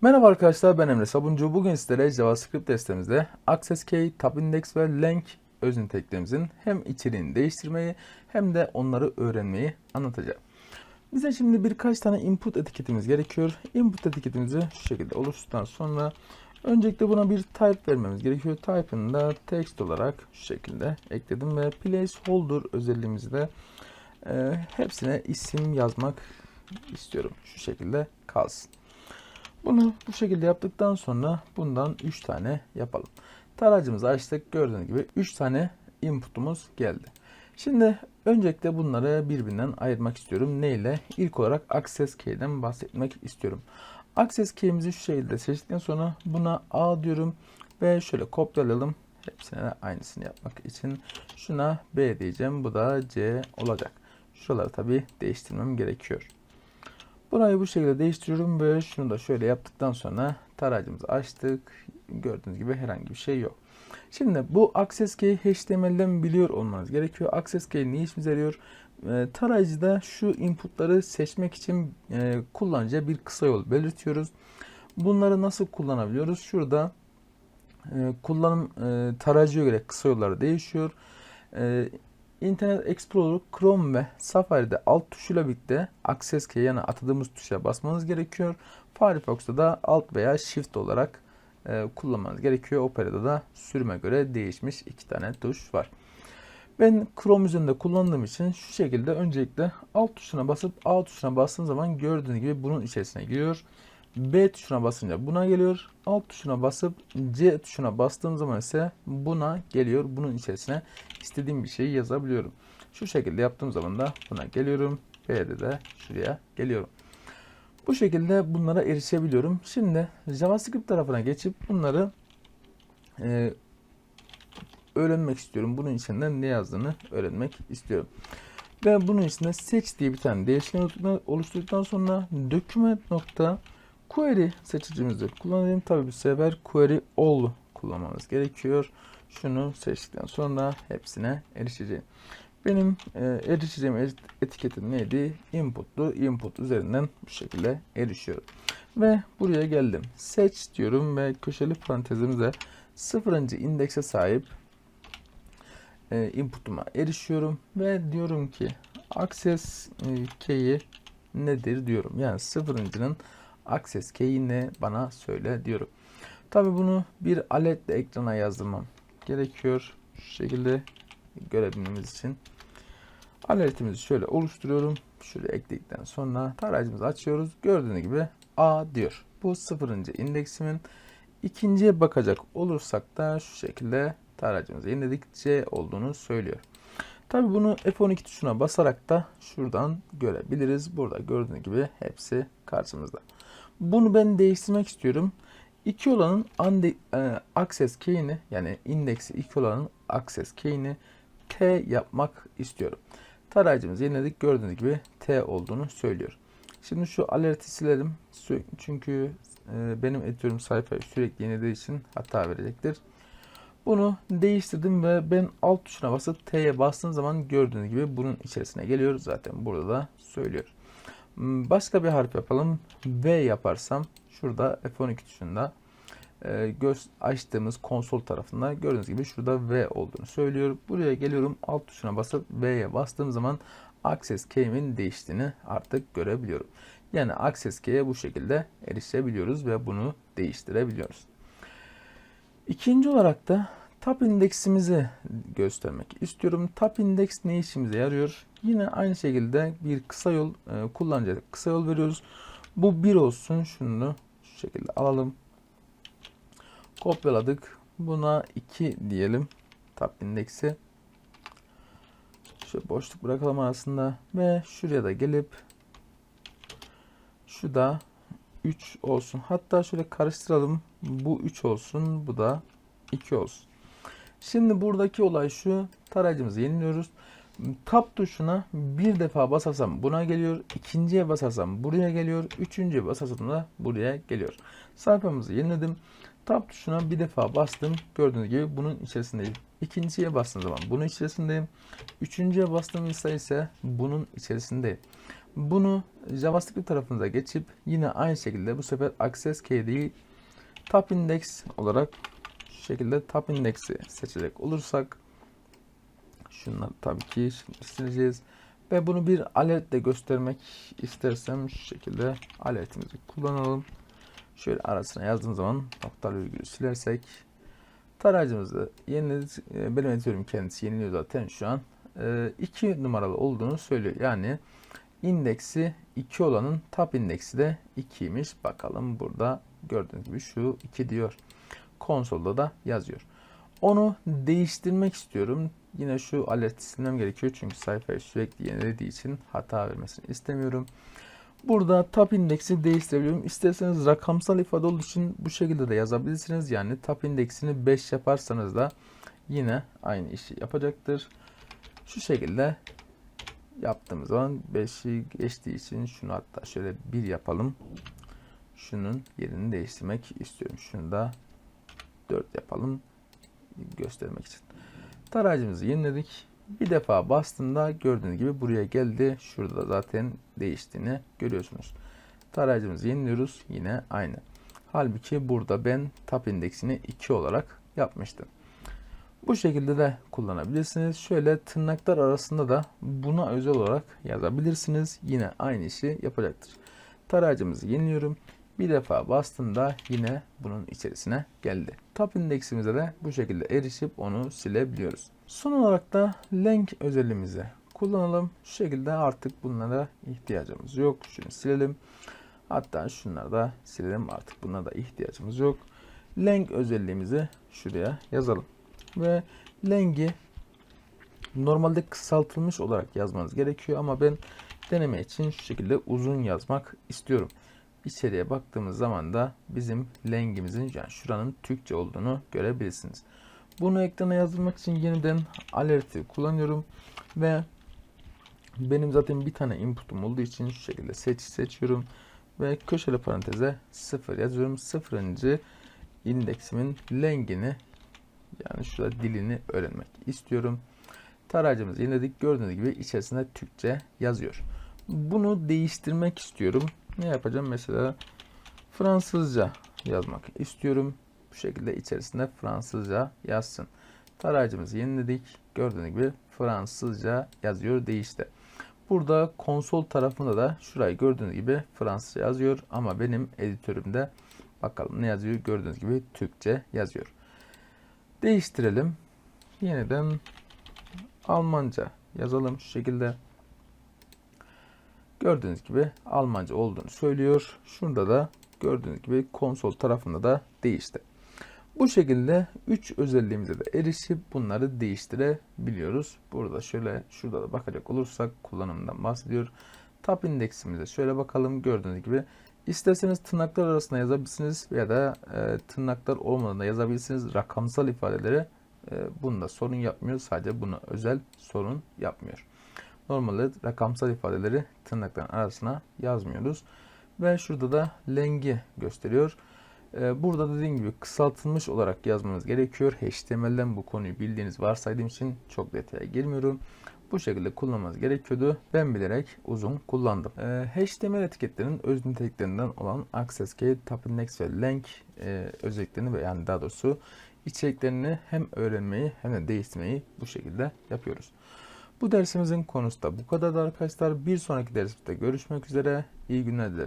Merhaba arkadaşlar ben Emre Sabuncu. Bugün sizlere JavaScript destemizde Access Key, Tab Index ve Link öz niteliklerimizin hem içeriğini değiştirmeyi hem de onları öğrenmeyi anlatacağım. Bize şimdi birkaç tane input etiketimiz gerekiyor. Input etiketimizi şu şekilde oluşturduktan sonra öncelikle buna bir type vermemiz gerekiyor. Type'ını da text olarak şu şekilde ekledim ve placeholder özelliğimizi de e, hepsine isim yazmak istiyorum. Şu şekilde kalsın. Bunu bu şekilde yaptıktan sonra bundan 3 tane yapalım. Tarayıcımızı açtık. Gördüğünüz gibi 3 tane inputumuz geldi. Şimdi öncelikle bunları birbirinden ayırmak istiyorum. Ne ile? İlk olarak access key'den bahsetmek istiyorum. Access key'imizi şu şekilde seçtikten sonra buna A diyorum ve şöyle kopyalayalım. Hepsine de aynısını yapmak için şuna B diyeceğim. Bu da C olacak. Şuraları tabi değiştirmem gerekiyor. Burayı bu şekilde değiştiriyorum ve şunu da şöyle yaptıktan sonra tarayıcımızı açtık. Gördüğünüz gibi herhangi bir şey yok. Şimdi bu access key HTML'den biliyor olmanız gerekiyor. Access key ne işimize yarıyor? E, tarayıcıda şu inputları seçmek için e, kullanıcıya bir kısa yol belirtiyoruz. Bunları nasıl kullanabiliyoruz? Şurada e, kullanım e, tarayıcıya göre kısa yolları değişiyor. E, Internet Explorer, Chrome ve Safari'de alt tuşuyla birlikte Access Key yani atadığımız tuşa basmanız gerekiyor. Firefox'ta da alt veya Shift olarak e, kullanmanız gerekiyor. Opera'da da sürüme göre değişmiş iki tane tuş var. Ben Chrome üzerinde kullandığım için şu şekilde öncelikle alt tuşuna basıp A tuşuna bastığım zaman gördüğünüz gibi bunun içerisine giriyor. B tuşuna basınca buna geliyor. Alt tuşuna basıp C tuşuna bastığım zaman ise buna geliyor. Bunun içerisine istediğim bir şeyi yazabiliyorum. Şu şekilde yaptığım zaman da buna geliyorum. B'de de şuraya geliyorum. Bu şekilde bunlara erişebiliyorum. Şimdi JavaScript tarafına geçip bunları e, öğrenmek istiyorum. Bunun içinde ne yazdığını öğrenmek istiyorum. Ve bunun içinde seç diye bir tane değişken oluşturduktan sonra document nokta query seçicimizi kullanayım. Tabi bu sefer query all kullanmamız gerekiyor. Şunu seçtikten sonra hepsine erişeceğim. Benim e, erişeceğim etiketim neydi? Input'lu. Input üzerinden bu şekilde erişiyorum. Ve buraya geldim. Seç diyorum ve köşeli parantezimize sıfırıncı indekse sahip e, input'uma erişiyorum ve diyorum ki access e, key'i nedir diyorum. Yani sıfırıncının access key'i ne bana söyle diyorum. Tabi bunu bir aletle ekrana yazdırmam gerekiyor. Şu şekilde görebilmemiz için. Alertimizi şöyle oluşturuyorum. Şöyle ekledikten sonra tarayıcımızı açıyoruz. Gördüğünüz gibi A diyor. Bu sıfırıncı indeksimin ikinciye bakacak olursak da şu şekilde tarayıcımızı yeniledik. C olduğunu söylüyor. Tabi bunu F12 tuşuna basarak da şuradan görebiliriz. Burada gördüğünüz gibi hepsi karşımızda. Bunu ben değiştirmek istiyorum. 2 olanın ande, e, access key'ini yani indeksi 2 olanın access key'ini T yapmak istiyorum. Tarayıcımızı yeniledik. Gördüğünüz gibi T olduğunu söylüyor. Şimdi şu alerti silelim. Çünkü e, benim editörüm sayfayı sürekli yenilediği için hata verecektir. Bunu değiştirdim ve ben alt tuşuna basıp T'ye bastığım zaman gördüğünüz gibi bunun içerisine geliyor. Zaten burada da söylüyor. Hmm, başka bir harf yapalım. V yaparsam şurada F12 tuşunda e, göz açtığımız konsol tarafında gördüğünüz gibi şurada V olduğunu söylüyor. Buraya geliyorum alt tuşuna basıp V'ye bastığım zaman Access Key'imin değiştiğini artık görebiliyorum. Yani Access Key'e bu şekilde erişebiliyoruz ve bunu değiştirebiliyoruz. İkinci olarak da Tab indeksimizi göstermek istiyorum. Tab indeks ne işimize yarıyor? Yine aynı şekilde bir kısa yol e, kullanıcıya kısa yol veriyoruz. Bu bir olsun. Şunu şu şekilde alalım. Kopyaladık. Buna 2 diyelim. Tab indeksi. Şu boşluk bırakalım arasında ve şuraya da gelip şu da 3 olsun. Hatta şöyle karıştıralım. Bu 3 olsun. Bu da 2 olsun. Şimdi buradaki olay şu. Tarayıcımızı yeniliyoruz. Tab tuşuna bir defa basarsam buna geliyor. ikinciye basarsam buraya geliyor. Üçüncüye basarsam da buraya geliyor. Sayfamızı yeniledim. Tab tuşuna bir defa bastım. Gördüğünüz gibi bunun içerisindeyim. İkinciye bastığım zaman bunun içerisindeyim. Üçüncüye bastığım ise bunun içerisindeyim. Bunu JavaScript tarafınıza geçip yine aynı şekilde bu sefer access key değil top index olarak şekilde top index'i seçecek olursak şunları tabii ki sileceğiz ve bunu bir alertle göstermek istersem şu şekilde alertimizi kullanalım. Şöyle arasına yazdığım zaman noktalı virgülü silersek tarayıcımızı yeniledik. E, Benim editörüm kendisi yeniliyor zaten şu an. 2 numaralı olduğunu söylüyor. Yani indeksi 2 olanın top indeksi de 2'ymiş. Bakalım burada gördüğünüz gibi şu 2 diyor. Konsolda da yazıyor. Onu değiştirmek istiyorum. Yine şu alert silmem gerekiyor. Çünkü sayfayı sürekli yenilediği için hata vermesini istemiyorum. Burada top indeksi değiştirebiliyorum. İsterseniz rakamsal ifade olduğu için bu şekilde de yazabilirsiniz. Yani top indeksini 5 yaparsanız da yine aynı işi yapacaktır. Şu şekilde yaptığımız zaman 5'i geçtiği için şunu hatta şöyle 1 yapalım. Şunun yerini değiştirmek istiyorum. Şunu da 4 yapalım göstermek için. Tarayıcımızı yeniledik. Bir defa bastığımda gördüğünüz gibi buraya geldi. Şurada zaten değiştiğini görüyorsunuz. Tarayıcımızı yeniliyoruz. Yine aynı. Halbuki burada ben top indeksini 2 olarak yapmıştım. Bu şekilde de kullanabilirsiniz. Şöyle tırnaklar arasında da buna özel olarak yazabilirsiniz. Yine aynı işi yapacaktır. Tarayıcımızı yeniliyorum. Bir defa bastığımda yine bunun içerisine geldi. Top indeksimize de bu şekilde erişip onu silebiliyoruz. Son olarak da link özelliğimizi kullanalım. Şu şekilde artık bunlara ihtiyacımız yok. Şunu silelim. Hatta şunları da silelim artık bunlara da ihtiyacımız yok. Link özelliğimizi şuraya yazalım. Ve lengi normalde kısaltılmış olarak yazmanız gerekiyor ama ben deneme için şu şekilde uzun yazmak istiyorum. İçeriye baktığımız zaman da bizim lengimizin yani şuranın Türkçe olduğunu görebilirsiniz. Bunu ekrana yazdırmak için yeniden alert'i kullanıyorum ve benim zaten bir tane input'um olduğu için şu şekilde seç seçiyorum ve köşeli paranteze 0 yazıyorum. Sıfırıncı indeksimin lengini yani şurada dilini öğrenmek istiyorum. Tarayıcımızı yeniledik. Gördüğünüz gibi içerisinde Türkçe yazıyor. Bunu değiştirmek istiyorum. Ne yapacağım? Mesela Fransızca yazmak istiyorum. Bu şekilde içerisinde Fransızca yazsın. Tarayıcımızı yeniledik. Gördüğünüz gibi Fransızca yazıyor değişti. Burada konsol tarafında da şurayı gördüğünüz gibi Fransızca yazıyor ama benim editörümde bakalım ne yazıyor gördüğünüz gibi Türkçe yazıyor. Değiştirelim. Yeniden Almanca yazalım şu şekilde. Gördüğünüz gibi Almanca olduğunu söylüyor. Şurada da gördüğünüz gibi konsol tarafında da değişti. Bu şekilde 3 özelliğimize de erişip bunları değiştirebiliyoruz. Burada şöyle şurada da bakacak olursak kullanımından bahsediyor. Top indeksimize şöyle bakalım. Gördüğünüz gibi isterseniz tırnaklar arasında yazabilirsiniz veya da e, tırnaklar olmadan da yazabilirsiniz. Rakamsal ifadeleri e, bunda sorun yapmıyor. Sadece buna özel sorun yapmıyor. Normalde rakamsal ifadeleri tırnakların arasına yazmıyoruz. Ve şurada da lengi gösteriyor. Ee, Burada dediğim gibi kısaltılmış olarak yazmanız gerekiyor. HTML'den bu konuyu bildiğiniz varsaydığım için çok detaya girmiyorum. Bu şekilde kullanmanız gerekiyordu. Ben bilerek uzun kullandım. Ee, HTML etiketlerinin öz niteliklerinden olan access key, top index ve link e, özelliklerini ve yani daha doğrusu içeriklerini hem öğrenmeyi hem de değiştirmeyi bu şekilde yapıyoruz. Bu dersimizin konusu da bu kadar arkadaşlar. Bir sonraki dersimizde görüşmek üzere. İyi günler dilerim.